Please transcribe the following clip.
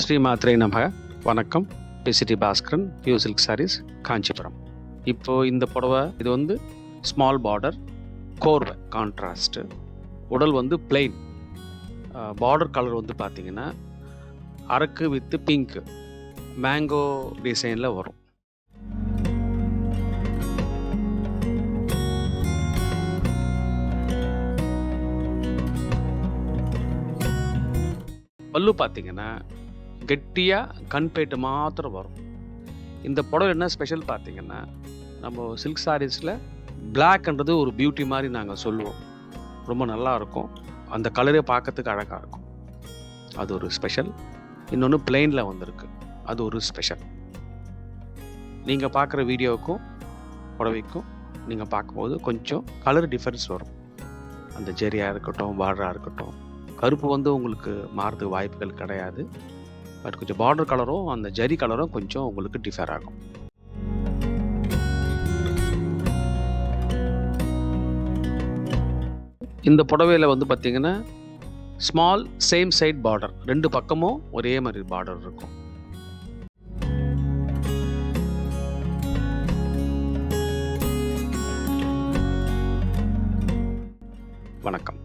ஸ்ரீ மாத்ரே நமக. வணக்கம். PCD Bhaskaran pure silk saris Kanchipuram. இப்போது இந்த புடவை இது வந்து ஸ்மால் பார்டர் கோர்வை கான்ட்ராஸ்ட்டு உடல் வந்து பிளெயின் பார்டர் கலர் வந்து பார்த்தீங்கன்னா அரக்கு வித்து பிங்க்கு மேங்கோ டிசைனில் வரும். பல்லு பார்த்தீங்கன்னா கெட்டியாக கண்பேட்டு மாத்திரம் வரும். இந்த புடவை என்ன ஸ்பெஷல் பார்த்தீங்கன்னா நம்ம சில்க் சாரீஸில் பிளாக்ன்றது ஒரு பியூட்டி மாதிரி நாங்கள் சொல்லுவோம். ரொம்ப நல்லா இருக்கும். அந்த கலரே பார்க்கறதுக்கு அழகாக இருக்கும். அது ஒரு ஸ்பெஷல் இன்னொன்று பிளெயினில் வந்திருக்கு. அது ஒரு ஸ்பெஷல் நீங்கள் பார்க்குற வீடியோவுக்கும் புடவைக்கும் நீங்கள் பார்க்கும்போது கொஞ்சம் கலர் டிஃப்ரென்ஸ் வரும். அந்த ஜெரியாக இருக்கட்டும் பார்டராக இருக்கட்டும். கருப்பு வந்து உங்களுக்கு மாறுறதுக்கு வாய்ப்புகள் கிடையாது. பட் கொஞ்சம் பார்டர் கலரும் அந்த ஜரி கலரும் கொஞ்சம் உங்களுக்கு டிஃபர் ஆகும். இந்த புடவையில் வந்து பார்த்தீங்கன்னா ஸ்மால் சேம் சைட் பார்டர் ரெண்டு பக்கமும் ஒரே மாதிரி பார்டர் இருக்கும். வணக்கம்.